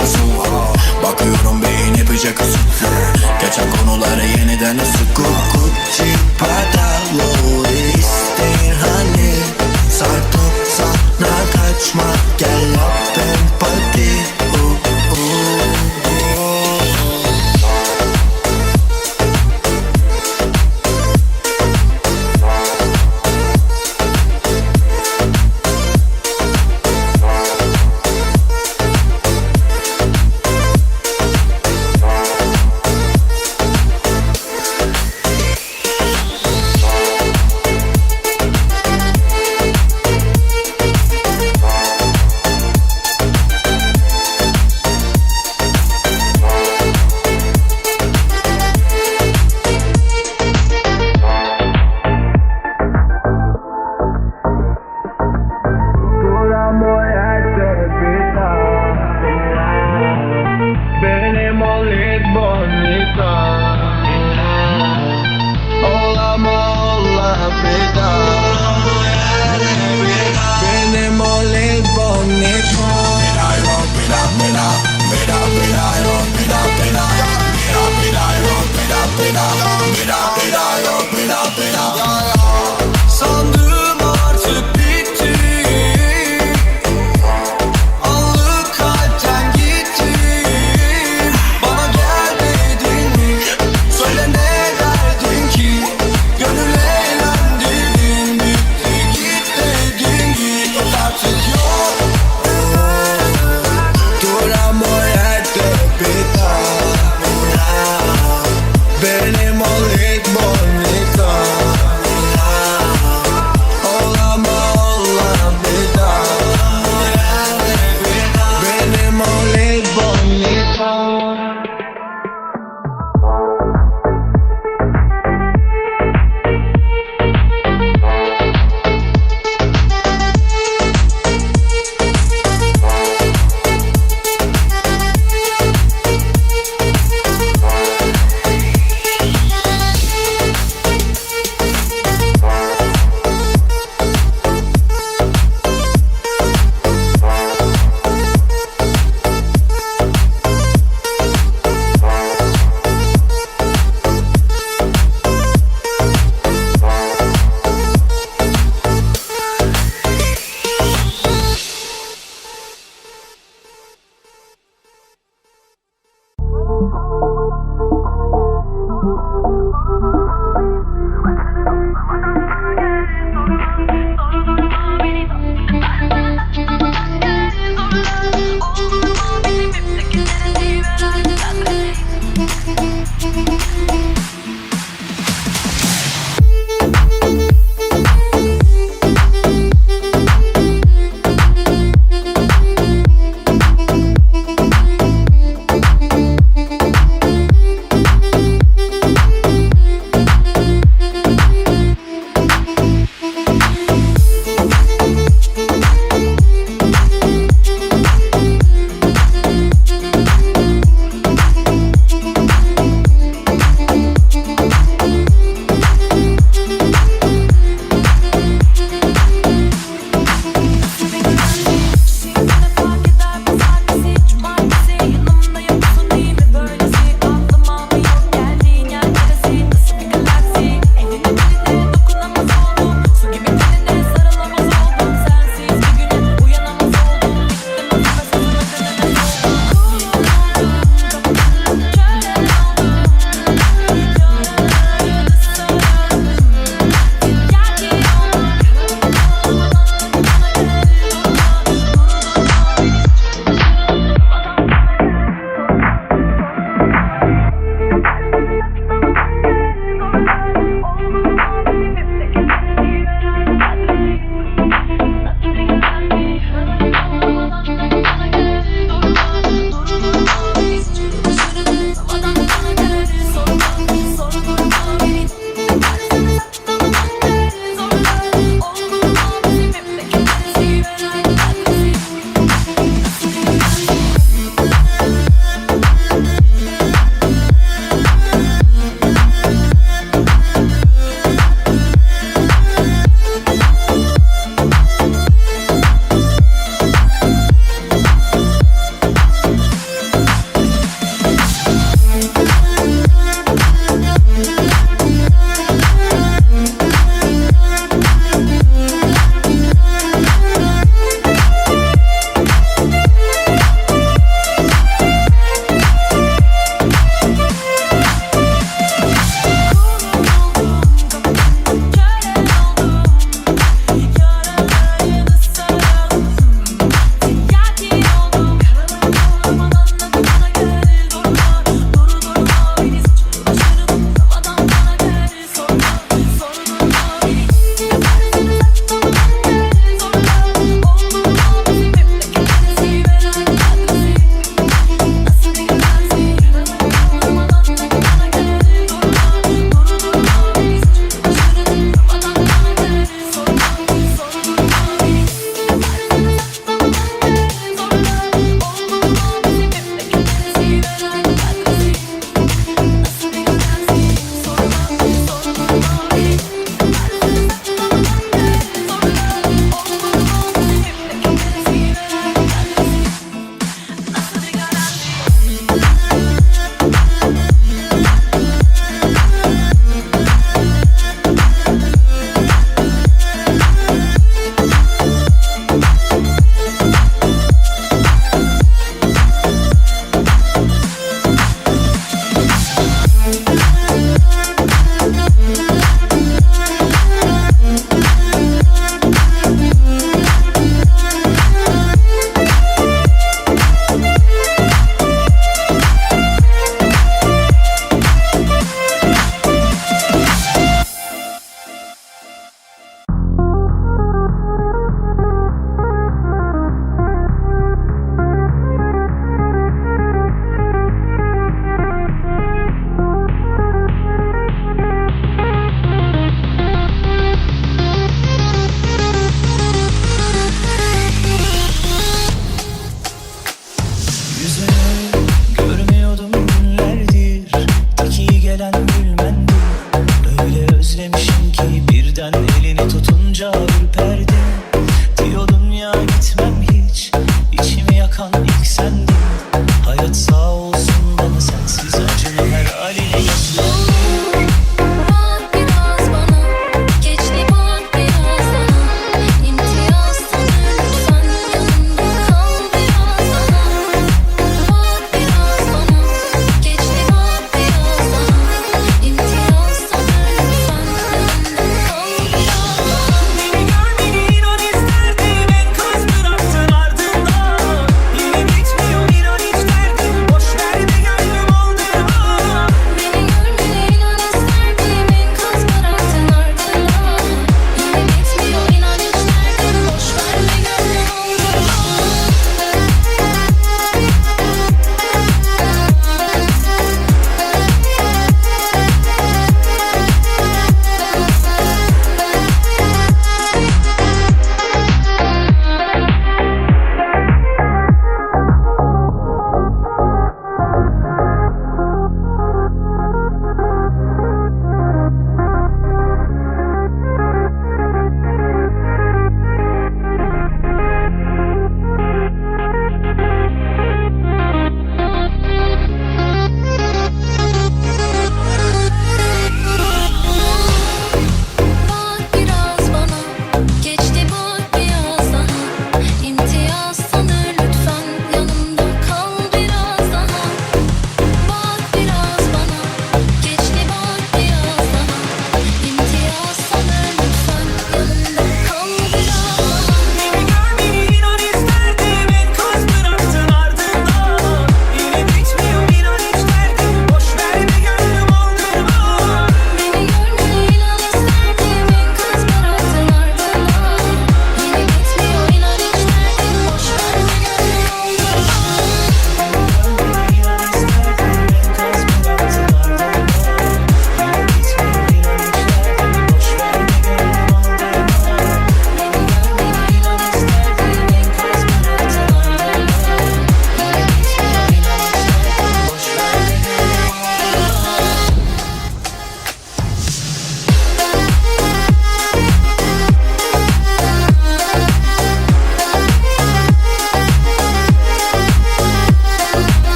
nasıl? Bakıyorum beyin epeyce kısıtlı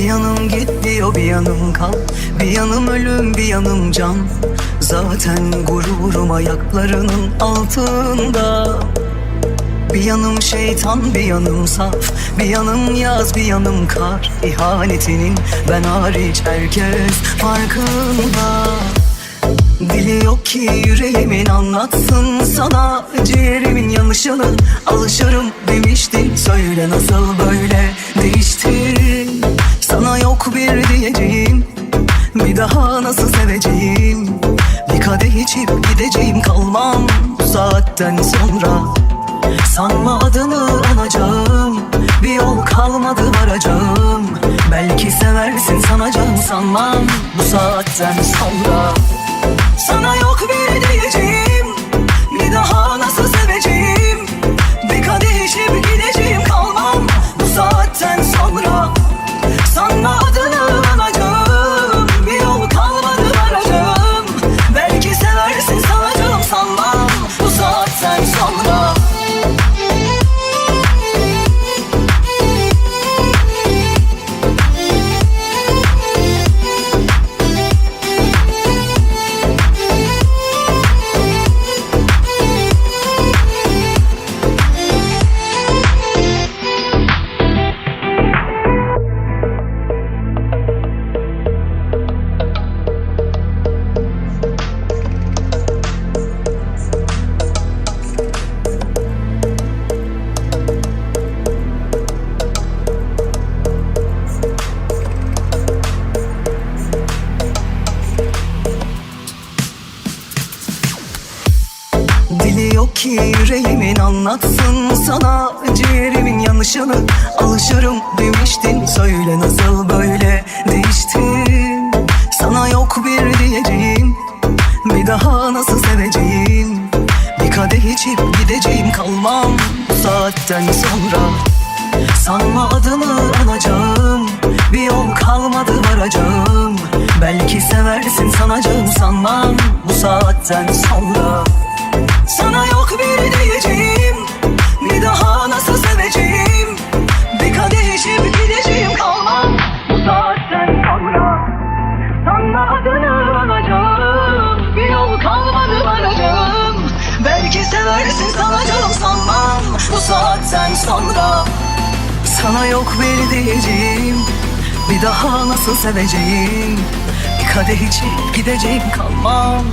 yanım git diyor bir yanım kal. Bir yanım ölüm bir yanım can. Zaten gururum ayaklarının altında. Bir yanım şeytan, bir yanım saf. Bir yanım yaz, bir yanım kar. İhanetinin ben hariç herkes farkında. Dili yok ki yüreğimin anlatsın sana. Ciğerimin yanlışını alışırım demiştin Söyle nasıl böyle değiştin Sana yok bir diyeceğim. Bir daha nasıl seveceğim? Bir kadeh içip gideceğim kalmam. Bu saatten sonra Sanma adını anacağım. Bir yol kalmadı varacağım. Belki seversin sanacağım sanmam. Bu saatten sonra Sana yok bir diyeceğim. Bir daha anlatsın sana Ciğerimin yanlışını alışırım demiştin Söyle nasıl böyle değiştin. Sana yok bir diyeceğim Bir daha nasıl seveceğim? Bir kadeh içip gideceğim kalmam Bu saatten sonra. Sanma adını anacağım Bir yol kalmadı varacağım. Belki seversin sanacağım sanmam Bu saatten sonra. Sana yok bir diyeceğim sonra Sana yok bir diyeceğim Bir daha nasıl seveceğim? Bir kadeh içip gideceğim kalmam